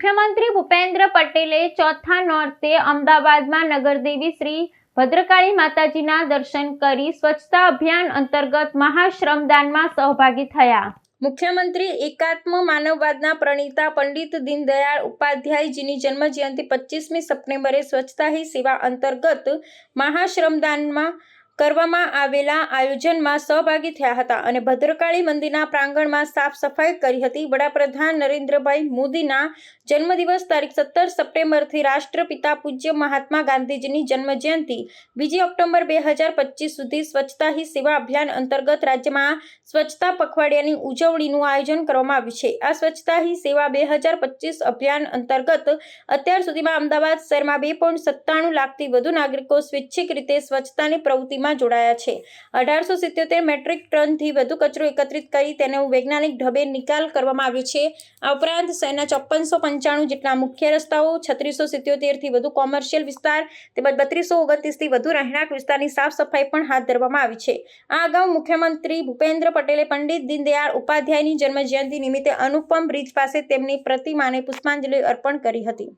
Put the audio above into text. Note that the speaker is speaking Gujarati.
મુખ્યમંત્રી ભૂપેન્દ્ર પટેલે ચોથા નોર્તે અમદાવાદમાં નગરદેવી શ્રી ભદ્રકાળી માતાજીના દર્શન કરી સ્વચ્છતા અભિયાન અંતર્ગત મહાશ્રમદાનમાં સહભાગી થયા. મુખ્યમંત્રી એકાત્મ માનવવાદના પ્રણીતા પંડિત દીનદયાળ ઉપાધ્યાયજીની જન્મજયંતિ પચીસમી સપ્ટેમ્બરે સ્વચ્છતા હી સેવા અંતર્ગત મહાશ્રમદાનમાં કરવામાં આવેલા આયોજનમાં સહભાગી થયા હતા અને ભદ્રકાળી મંદિરના પ્રાંગણમાં સાફ સફાઈ કરી હતી. વડાપ્રધાન નરેન્દ્રભાઈ મોદીના જન્મદિવસ તારીખ સત્તર સપ્ટેમ્બરથી રાષ્ટ્રપિતા પૂજ્ય મહાત્મા ગાંધીજીની જન્મજયંતિ. બીજી ઓક્ટોબર બે હજાર પચીસ સુધી સ્વચ્છતા હી સેવા અભિયાન અંતર્ગત રાજ્યમાં સ્વચ્છતા પખવાડિયાની ઉજવણીનું આયોજન કરવામાં આવ્યું છે. આ સ્વચ્છતા હી સેવા બે હજાર પચીસ અભિયાન અંતર્ગત અત્યાર સુધીમાં અમદાવાદ શહેરમાં બે પોઈન્ટ સત્તાણું લાખથી વધુ નાગરિકો સ્વૈચ્છિક રીતે સ્વચ્છતાની પ્રવૃત્તિમાં જોડાયા છે. અઢારસો સિત્યોતેર મેટ્રિક ટનથી વધુ કચરો એકત્રિત કરી તેનો વૈજ્ઞાનિક ઢબે નિકાલ કરવામાં આવ્યો છે. આ ઉપરાંત શહેરના ચોપ્પનસો પંચાણું જેટલા મુખ્ય રસ્તાઓ, છત્રીસો સિત્યોતેરથી વધુ કોમર્શિયલ વિસ્તાર, તેમજ બત્રીસો ઓગણત્રીસથી વધુ રહેણાંક વિસ્તારની સાફ સફાઈ પણ હાથ ધરવામાં આવી છે. આ અગાઉ મુખ્યમંત્રી ભૂપેન્દ્ર પટેલે પંડિત દીનદયાળ ઉપાધ્યાયની જન્મજયંતિ નિમિત્તે અનુપમ બ્રિજ પાસે તેમની પ્રતિમાને પુષ્પાંજલિ અર્પણ કરી હતી.